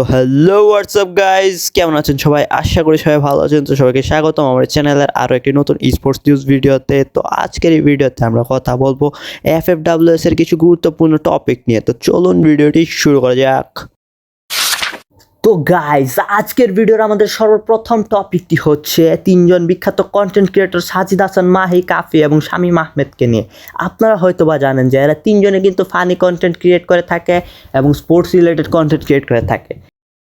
তো hello WhatsApp guys কেমন আছেন সবাই? আশা করি সবাই ভালো আছেন। তো সবাইকে স্বাগতম আমার চ্যানেলের আরও একটি নতুন স্পোর্টস নিউজ ভিডিওতে। তো আজকের এই ভিডিওতে আমরা কথা বলব এফ এফ ডাব্লিউএস এর কিছু গুরুত্বপূর্ণ টপিক নিয়ে। তো চলুন ভিডিওটি শুরু করা যাক। তো গাইজ আজকের ভিডিওর আমাদের সর্বপ্রথম টপিকটি হচ্ছে তিনজন বিখ্যাত কন্টেন্ট ক্রিয়েটর সাজিদ হাসান, মাহি, কাফি এবং শামীম আহমেদকে নিয়ে। আপনারা হয়তো বা জানেন যে এরা তিনজনে কিন্তু ফানি কন্টেন্ট ক্রিয়েট করে থাকে এবং স্পোর্টস রিলেটেড কন্টেন্ট ক্রিয়েট করে থাকে।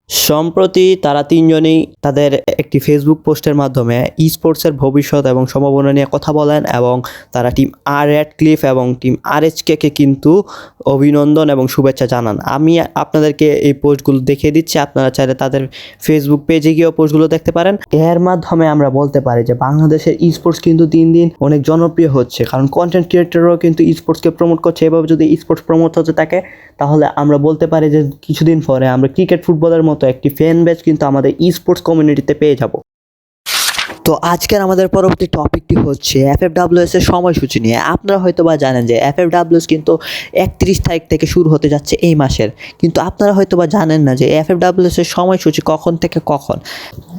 সম্প্রতি তারা তিনজনেই তাদের একটি ফেসবুক পোস্টের মাধ্যমে ই স্পোর্টসের ভবিষ্যৎ এবং সম্ভাবনা নিয়ে কথা বলেন এবং তারা টিম আর রেড ক্লিফ এবং টিম আর কে কিন্তু অভিনন্দন এবং শুভেচ্ছা জানান। আমি আপনাদেরকে এই পোস্টগুলো দেখিয়ে দিচ্ছি, আপনারা চাইলে তাদের ফেসবুক পেজে গিয়েও পোস্টগুলো দেখতে পারেন। এর মাধ্যমে আমরা বলতে পারি যে বাংলাদেশের ই স্পোর্টস কিন্তু দিন দিন অনেক জনপ্রিয় হচ্ছে, কারণ কন্টেন্ট ক্রিয়েটররাও কিন্তু ই স্পোর্টসকে প্রমোট করছে। এভাবে যদি ই স্পোর্টস প্রমোট হতে থাকে, তাহলে আমরা বলতে পারি যে কিছুদিন পরে আমরা ক্রিকেট ফুটবলের মতো একটি ফ্যান ব্যাচ কিন্তু আমাদের ই স্পোর্টস কমিউনিটিতে পেয়ে যাব। তো আজকের আমাদের পরবর্তী টপিকটি হচ্ছে এফ এফ ডাব্লিউএস এর সময়সূচি নিয়ে। আপনারা হয়তো বা জানেন যে এফ এফ ডাব্লিউএস কিন্তু একত্রিশ তারিখ থেকে শুরু হতে যাচ্ছে এই মাসের। কিন্তু আপনারা হয়তো বা জানেন না যে এফ এফ ডাব্লিউএস এর সময়সূচি কখন থেকে কখন।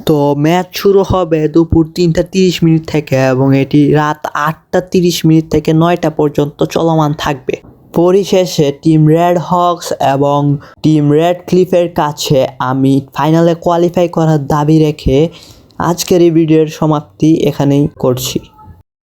তো ম্যাচ শুরু হবে দুপুর তিনটা তিরিশ মিনিট থেকে এবং এটি রাত আটটা তিরিশ মিনিট থেকে নয়টা পর্যন্ত চলমান থাকবে। পরিশেষে টিম রেড হকস এবং টিম রেড ক্লিফের কাছে আমি ফাইনালে কোয়ালিফাই করার দাবি রেখে আজকের এই ভিডিওর সমাপ্তি এখানেই করছি।